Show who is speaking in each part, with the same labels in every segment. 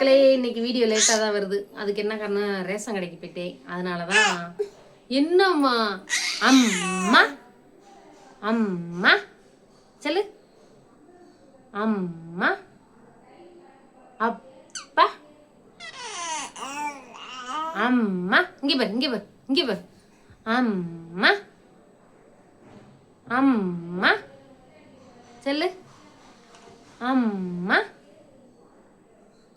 Speaker 1: மக்களே இன்னைக்கு வீடியோ லேட்டாக தான் வருது. அதுக்கு என்ன காரணம்? ரேஷன் கடைக்கு போயிட்டேன். அதனால தான் என்னம்மா? அம்மா? அம்மா? சொல்லு. அம்மா? அப்பா? அம்மா? இங்கே பாரு இங்கே பாரு இங்கே பாரு. அம்மா? அம்மா? சொல்லு. அம்மா?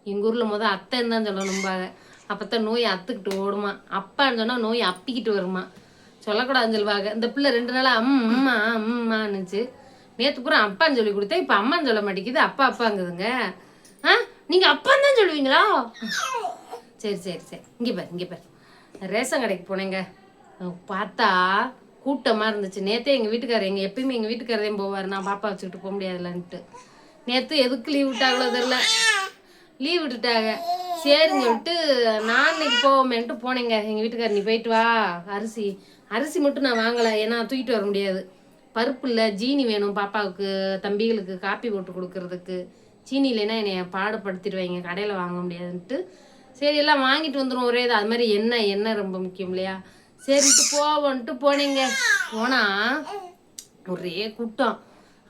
Speaker 1: எங்கள் ஊரில் முத அத்தைன்னு தான் சொல்லணும்பாங்க தான் நோய் அத்துக்கிட்டு ஓடுமா. அப்பான்னு சொன்னால் நோய் அப்பிக்கிட்டு வருமா. சொல்லக்கூடாதுன்னு சொல்லுவாங்க இந்த பிள்ளை ரெண்டு நாளாக அம்மா அம்மான்னுச்சு. நேற்று பூரா அப்பான்னு சொல்லி கொடுத்தேன். இப்போ அம்மான்னு சொல்ல மாட்டேங்குது. அப்பா அப்பாங்குதுங்க. ஆ? நீங்கள் அப்பான்னு தான் சொல்லுவீங்களா? சரி சரி சரி. இங்கே பாரு இங்கே பாரு. ரேஷன் கடைக்கு போனேங்க. பார்த்தா கூட்டமாக இருந்துச்சு. நேற்றே எங்கள் வீட்டுக்காரர் எங்கள் எப்பயுமே எங்கள் வீட்டுக்காரரையும் போவார். நான் பாப்பா வச்சுக்கிட்டு போக முடியாதுலன்ட்டு. நேற்று எதுக்கு லீவ் விட்டாங்களோ தெரில லீவ் விட்டுட்டாங்க. சரின்னு சொல்லிட்டு நான் இன்னைக்கு போவோமேன்ட்டு போனேங்க. எங்கள் வீட்டுக்காரர் நீ போயிட்டு வா. அரிசி. அரிசி மட்டும் நான் வாங்கலை. ஏன்னா தூக்கிட்டு வர முடியாது. பருப்பு இல்லை. ஜீனி வேணும் பாப்பாவுக்கு தம்பிகளுக்கு காப்பி போட்டு கொடுக்கறதுக்கு. சீனி இல்லைன்னா என்னை பாடுபடுத்திடுவாங்க. கடையில் வாங்க முடியாதுன்ட்டு. சரி எல்லாம் வாங்கிட்டு வந்துடும் ஒரே இது. அது மாதிரி என்ன என்ன ரொம்ப முக்கியம் இல்லையா? சரின்ட்டு போவோன்ட்டு போனேங்க. போனால் ஒரே கூட்டம்.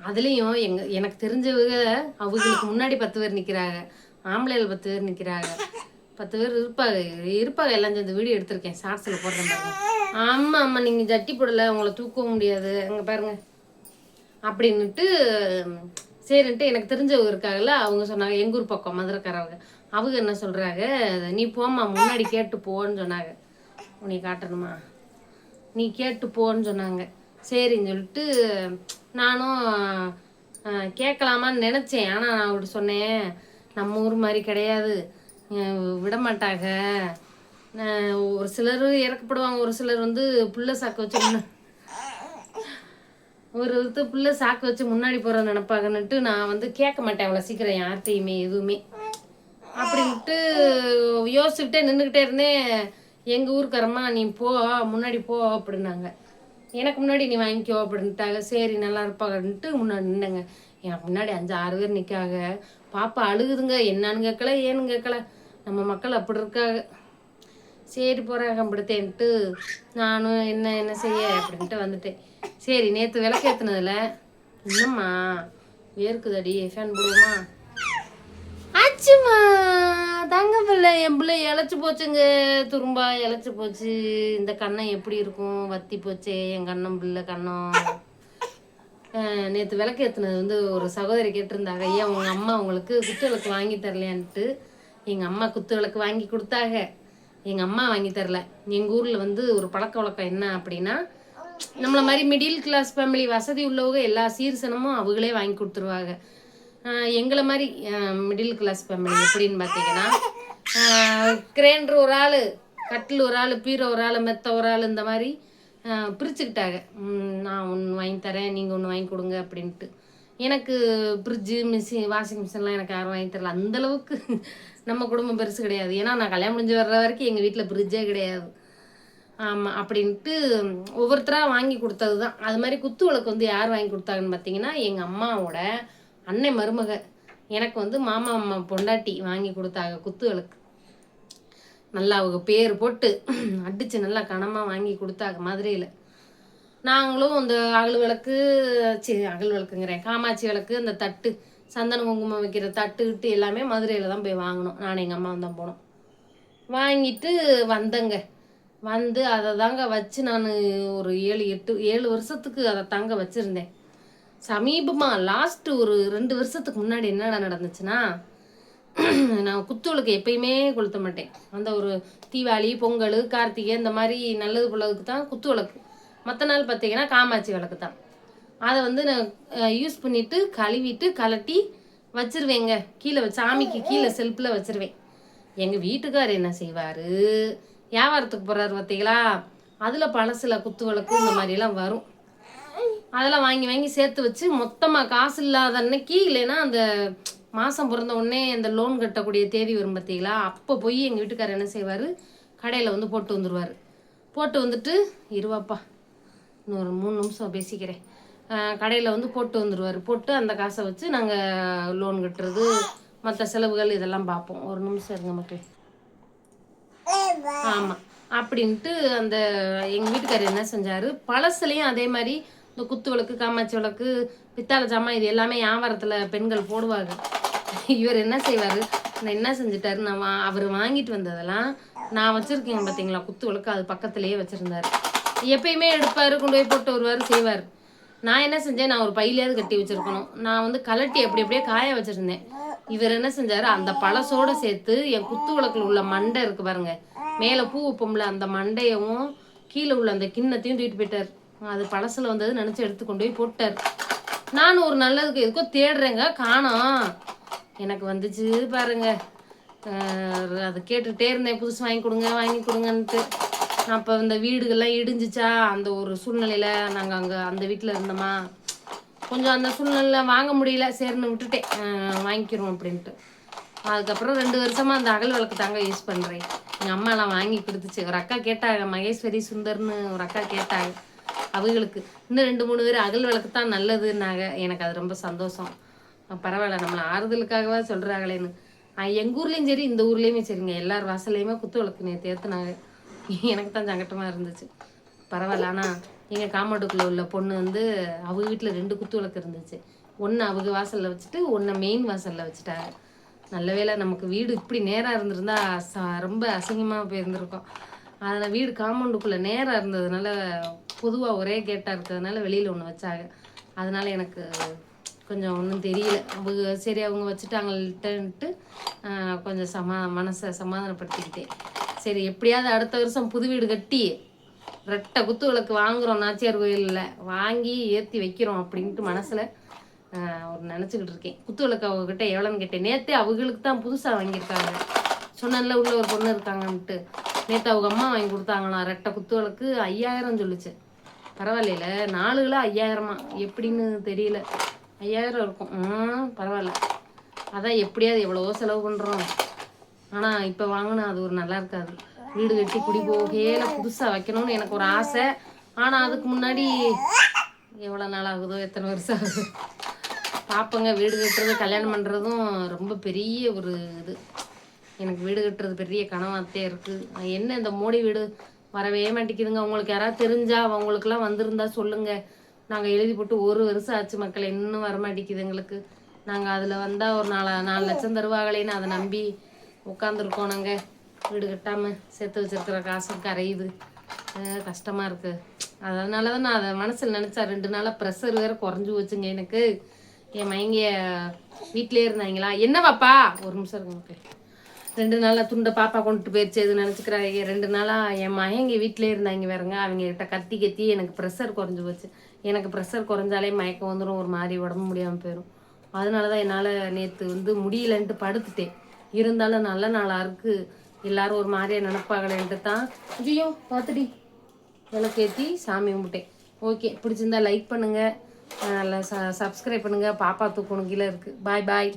Speaker 1: அதுலேயும் எங்க எனக்கு தெரிஞ்சவங்க அவங்களுக்கு முன்னாடி பத்து பேர் நிற்கிறாங்க ஆம்பளைகள் பத்து பேர் நிற்கிறாங்க பத்து பேர் இருப்பாங்க. இருப்பாங்க. எல்லாம் சேர்ந்து வீடியோ எடுத்திருக்கேன். ஷார்ட்ஸில் போடுறேன் பாருங்க ஆமாம் ஆமாம் நீங்கள் ஜட்டி போடலை. உங்களை தூக்கவும் முடியாது. அங்கே பாருங்க. அப்படின்னுட்டு சரின்ட்டு எனக்கு தெரிஞ்சவங்க இருக்காங்கல்ல அவங்க சொன்னாங்க எங்கள் ஊர் பக்கம் மதுரைக்காரவங்க. அவங்க என்ன சொல்கிறாங்க நீ போம்மா முன்னாடி கேட்டு போன்னு சொன்னாங்க. உன்னை காட்டணுமா? நீ கேட்டு போன்னு சொன்னாங்க. சரின்னு சொல்லிட்டு நானும் கேட்கலாமான்னு நினச்சேன். ஆனால் நான் அவர்கிட்ட சொன்னேன். நம்ம ஊர் மாதிரி கிடையாது. விட மாட்டாங்க ஒரு சிலர் இறக்கப்படுவாங்க. ஒரு சிலர் வந்து புள்ள சாக்கு வச்சு ஒரு ஒருத்தர் புள்ள சாக்கு வச்சு முன்னாடி போகிற நினப்பாங்கன்னுட்டு நான் வந்து கேட்க மாட்டேன் அவ்வளோ சீக்கிரம் யார்கிட்டையுமே எதுவுமே. அப்படின்ட்டு யோசிச்சுக்கிட்டே நின்றுக்கிட்டே இருந்தேன். எங்கள் ஊருக்காரம்மா நீ போ முன்னாடி போ அப்படின்னாங்க. எனக்கு முன்னாடி நீ வாங்கிக்கோ அப்படின்ட்டாங்க. சரி நல்லா இருப்பாங்கன்ட்டு முன்னாடி நின்னுங்க. எனக்கு முன்னாடி அஞ்சு ஆறு பேர் நிற்காங்க பாப்பா அழுகுதுங்க. என்னன்னு கேட்கல ஏன்னு கேட்கல. நம்ம மக்கள் அப்படி இருக்காங்க. சரி போகிறாங்க அப்படித்தேன்ட்டு நானும் என்ன என்ன செய்ய அப்படின்ட்டு வந்துட்டேன். சரி நேற்று விளக்கேற்றுனதில் என்னம்மா வேர்க்குதடி ஃபேன் போடுவோமா? ஆச்சுமா தங்க பிள்ளை என் பிள்ளை இழைச்சி போச்சுங்க. துரும்பா இழைச்சி போச்சு. இந்த கண்ணம் எப்படி இருக்கும்? வத்தி போச்சே என் கண்ணம் பிள்ளை கண்ணம். நேற்று விளக்கு ஏற்றுனது வந்து ஒரு சகோதரி கேட்டிருந்தாங்க ஐயா உங்கள் அம்மா உங்களுக்கு குத்து விளக்கு வாங்கி தரலையான்ட்டு. எங்கள் அம்மா குத்து விளக்கு வாங்கி கொடுத்தாங்க. எங்கள் அம்மா வாங்கி தரல. எங்கள் ஊரில் வந்து ஒரு பழக்க வழக்கம் என்ன அப்படின்னா நம்மளை மாதிரி மிடில் கிளாஸ் ஃபேமிலி வசதி உள்ளவங்க எல்லா சீர்சனமும் அவங்களே வாங்கி கொடுத்துருவாங்க. எங்களை மாதிரி மிடில் கிளாஸ் ஃபேமிலி எப்படின்னு பார்த்தீங்கன்னா கிரைண்டர் ஒரு ஆள் கட்டில் ஒரு ஆள் பீரோ ஒரு ஆள் மெத்த ஒரு ஆள் இந்த மாதிரி பிரிச்சுக்கிட்டாங்க. நான் ஒன்று வாங்கி தரேன் நீங்கள் ஒன்று வாங்கி கொடுங்க அப்படின்ட்டு. எனக்கு ஃப்ரிட்ஜு மிஷின் வாஷிங் மிஷின்லாம் எனக்கு யாரும் வாங்கி தரல. அந்த அளவுக்கு நம்ம குடும்பம் பெருசு கிடையாது. ஏன்னா நான் கல்யாணம் முடிஞ்சு வர்ற வரைக்கும் எங்கள் வீட்டில் ஃப்ரிட்ஜே கிடையாது. ஆமாம் அப்படின்ட்டு ஒவ்வொருத்தராக வாங்கி கொடுத்தது தான் அது மாதிரி குத்து விளக்கு வந்து யார் வாங்கி கொடுத்தாங்கன்னு பார்த்தீங்கன்னா எங்கள் அம்மாவோட அன்னை மருமக எனக்கு வந்து மாமா அம்மா பொண்டாட்டி வாங்கி கொடுத்தாங்க குத்து விளக்கு நல்லா அவங்க பேர் போட்டு அடித்து நல்லா கனமாக வாங்கி கொடுத்தாங்க மதுரையில். நாங்களும் இந்த அகல் விளக்கு சி அகல் விளக்குங்கிறேன். காமாட்சி விளக்கு அந்த தட்டு சந்தன குங்குமம் வைக்கிற தட்டு கிட்டு எல்லாமே மதுரையில் தான் போய் வாங்கினோம். நானும் எங்கள் அம்மாவும் தான் போனோம். வாங்கிட்டு வந்தேங்க. வந்து அதை தாங்க வச்சு நான் ஒரு ஏழு எட்டு ஏழு வருஷத்துக்கு அதை தாங்க வச்சுருந்தேன். சமீபமாக லாஸ்ட்டு ஒரு ரெண்டு வருஷத்துக்கு முன்னாடி என்னடா நடந்துச்சுன்னா நான் குத்துவளுக்கு எப்பயுமே கொளுத்த மாட்டேன். அந்த ஒரு தீபாவளி பொங்கல் கார்த்திகை இந்த மாதிரி நல்லது புள்ளதுக்கு தான் குத்து விளக்கு மற்ற நாள் பார்த்தீங்கன்னா காமாட்சி விளக்கு தான். அதை வந்து நான் யூஸ் பண்ணிவிட்டு கழுவிட்டு கலட்டி வச்சிருவேங்க. கீழே சாமிக்கு கீழே செல்ஃபில் வச்சிருவேன். எங்கள் வீட்டுக்கார் என்ன செய்வார்? வியாபாரத்துக்கு போகிறாரு பார்த்தீங்களா அதில் பழசில் குத்து விளக்கு இந்த மாதிரிலாம் வரும். அதெல்லாம் வாங்கி வாங்கி சேர்த்து வச்சு மொத்தமாக காசு இல்லாத அன்னைக்கு இல்லைன்னா அந்த மாதம் பிறந்த உடனே அந்த லோன் கட்டக்கூடிய தேதி வரும் பார்த்தீங்களா? அப்போ போய் எங்கள் வீட்டுக்காரர் என்ன செய்வார்? கடையில் வந்து போட்டு வந்துடுவார் போட்டு வந்துட்டு இருவாப்பா இன்னொரு மூணு நிமிஷம் பேசிக்கிறேன். கடையில் வந்து போட்டு வந்துடுவார் போட்டு அந்த காசை வச்சு நாங்கள் லோன் கட்டுறது மற்ற செலவுகள் இதெல்லாம் பார்ப்போம். ஒரு நிமிஷம் இருங்க மக்கள். ஆமாம் அப்படின்ட்டு அந்த எங்கள் வீட்டுக்காரர் என்ன செஞ்சார்? பழசுலையும் அதே மாதிரி இந்த குத்து விளக்கு காமாட்சி விளக்கு பித்தாளை ஜாமான் இது எல்லாமே வியாபாரத்தில் பெண்கள் போடுவாங்க. இவர் என்ன செய்வார்? நான் என்ன செஞ்சிட்டாரு? நான் வா அவர் வாங்கிட்டு வந்ததெல்லாம் நான் வச்சுருக்கேன் பார்த்தீங்களா குத்து விளக்கு அது பக்கத்துலேயே வச்சுருந்தாரு. எப்பயுமே எடுப்பார் கொண்டு போய் போட்டு வருவார் செய்வார். நான் என்ன செஞ்சேன்? நான் ஒரு பையிலேருந்து கட்டி வச்சிருக்கணும். நான் வந்து கலட்டி அப்படி அப்படியே காய வச்சுருந்தேன். இவர் என்ன செஞ்சார்? அந்த பழசோட சேர்த்து என் குத்து விளக்கில் உள்ள மண்டை இருக்குது பாருங்க. மேலே பூ வைப்போம்ல அந்த மண்டையவும் கீழே உள்ள அந்த கிண்ணத்தையும் தூக்கிட்டு போயிட்டார். அது பழசில் வந்தது நினச்சி எடுத்து கொண்டு போய் போட்டார். நானும் ஒரு நல்லதுக்கு எதுக்கோ தேடுறேங்க காணோம். எனக்கு வந்துச்சு பாருங்க. அது கேட்டுகிட்டே இருந்தேன் புதுசு வாங்கி கொடுங்க வாங்கி கொடுங்கன்ட்டு. அப்போ இந்த வீடுகள்லாம் இடிஞ்சிச்சா அந்த ஒரு சூழ்நிலையில் நாங்கள் அங்கே அந்த வீட்டில் இருந்தோமா. கொஞ்சம் அந்த சூழ்நிலையில் வாங்க முடியல சரின்னு விட்டுட்டேன். வாங்கிக்கிறோம் அப்படின்ட்டு. அதுக்கப்புறம் ரெண்டு வருஷமாக அந்த அகல் விளக்கு தாங்க யூஸ் பண்ணுறேன் எங்கள் அம்மாலாம் வாங்கி கொடுத்துச்சு. ஒரு அக்கா கேட்டாங்க மகேஸ்வரி சுந்தர்னு ஒரு அக்கா கேட்டாங்க. அவங்களுக்கு இன்னும் ரெண்டு மூணு பேர் அகல் விளக்கு தான் நல்லதுன்னாங்க. எனக்கு அது ரொம்ப சந்தோஷம். பரவாயில்ல நம்மளை ஆறுதலுக்காகவா சொல்கிறாங்களேன்னு எங்கள் ஊர்லேயும் சரி இந்த ஊர்லேயுமே சரிங்க. எல்லார் வாசல்லையுமே குத்து விளக்கு நேற்று ஏற்றுனாங்க எனக்கு தான் சங்கட்டமாக இருந்துச்சு. பரவாயில்ல ஆனால் எங்கள் காமாட்டுக்குள்ளே உள்ள பொண்ணு வந்து அவங்க வீட்டில் ரெண்டு குத்து விளக்கு இருந்துச்சு. ஒன்று அவங்க வாசலில் வச்சுட்டு ஒன்று மெயின் வாசலில் வச்சுட்டாங்க. நல்ல வேளை நமக்கு வீடு இப்படி நேராக இருந்திருந்தா ச- ரொம்ப அசிங்கமாக போயிருந்திருக்கோம். அதில் வீடு காம்பவுண்டுக்குள்ளே நேராக இருந்ததுனால பொதுவாக ஒரே கேட்டாக இருக்கிறதுனால வெளியில் ஒன்று வச்சாங்க. அதனால் எனக்கு கொஞ்சம் ஒன்றும் தெரியல. அவங்க சரி அவங்க வச்சுட்டாங்கள்ட்டன்ட்டு கொஞ்சம் சமா மனசை சமாதானப்படுத்திக்கிட்டேன். சரி எப்படியாவது அடுத்த வருஷம் புது வீடு கட்டி ரெட்டை குத்து விளக்கு வாங்குகிறோம் நாச்சியார் கோயிலில். வாங்கி ஏற்றி வைக்கிறோம் அப்படின்ட்டு மனசில் ஒரு நினச்சிக்கிட்டு இருக்கேன். குத்து விளக்கு அவங்கக்கிட்ட எவ்வளோன்னு கேட்டேன். நேற்றே அவங்களுக்கு தான் புதுசாக வாங்கியிருக்காங்க. சொன்னல உள்ள ஒரு பொண்ணு இருக்காங்கன்ட்டு. நேற்று அவங்க அம்மா வாங்கி கொடுத்தாங்களாம். ரெட்டை குத்து விளக்கு ஐயாயிரம் சொல்லுச்சு. பரவாயில்லையில நாலு கிலோ ஐயாயிரமா? எப்படின்னு தெரியல. ஐயாயிரம் இருக்கும். ம் பரவாயில்ல. அதான் எப்படியாவது எவ்வளவோ செலவு பண்ணுறோம் ஆனால் இப்போ வாங்கினா அது ஒரு நல்லா இருக்காது. வீடு கட்டி குடி போகையில புதுசாக வைக்கணும்னு எனக்கு ஒரு ஆசை. ஆனால் அதுக்கு முன்னாடி எவ்வளோ நாள் ஆகுதோ எத்தனை வருஷம் ஆகுது. பார்ப்போங்க வீடு கட்டுறது கல்யாணம் பண்ணுறதும் ரொம்ப பெரிய ஒரு இது. எனக்கு வீடு கட்டுறது பெரிய கனவாத்தே இருக்குது என்ன இந்த மோடி வீடு? வரவே மாட்டேங்குதுங்க. உங்களுக்கு யாராவது தெரிஞ்சா அவங்களுக்குலாம் வந்திருந்தா சொல்லுங்க. நாங்கள் எழுதி போட்டு ஒரு வருஷம் ஆச்சு மக்கள் இன்னும் வர மாட்டேங்குது எங்களுக்கு. நாங்கள் அதில் வந்தால் ஒரு நாலு நாலு லட்சம் தருவாங்களேன்னு அதை நம்பி உட்காந்துருக்கோம் நாங்கள் வீடு கட்டாமல் சேர்த்து வச்சிருக்கிற காசு கரையுது. கஷ்டமாக இருக்குது அதனால தான் நான் அதை மனசில் நினச்சா ரெண்டு நாளாக ப்ரெஷர் வேறு குறைஞ்சி வச்சுங்க எனக்கு. என் மயங்கிய வீட்டிலே இருந்தாங்களா? என்னவாப்பா? ஒரு நிமிஷம் இருக்கு மக்கள். ரெண்டு நாளாக துண்டை பாப்பா கொண்டுட்டு போயிடுச்சு எது நினச்சிக்கிறாங்க. ரெண்டு நாளாக என் மயங்க வீட்டிலே இருந்தாங்க வேறங்க அவங்க கிட்ட கத்தி கத்தி எனக்கு ப்ரெஷர் குறைஞ்சி போச்சு. எனக்கு ப்ரெஷர் குறைஞ்சாலே மயக்கம் வந்துடும் ஒரு மாதிரி உடம்பு முடியாமல் போயிடும் அதனால தான் என்னால் நேற்று வந்து முடியலன்ட்டு படுத்துட்டேன். இருந்தாலும் நல்ல நாளாக இருக்குது எல்லாரும் ஒரு மாதிரியாக நினப்பாகலன்ட்டு தான். ஐயோ பார்த்துடி விளக்கேற்றி சாமி கும்பிட்டேன். ஓகே பிடிச்சிருந்தா லைக் பண்ணுங்கள் ச சப்ஸ்கிரைப் பண்ணுங்கள் பாப்பா தூக்கணும் கீழே இருக்குது பாய் பாய்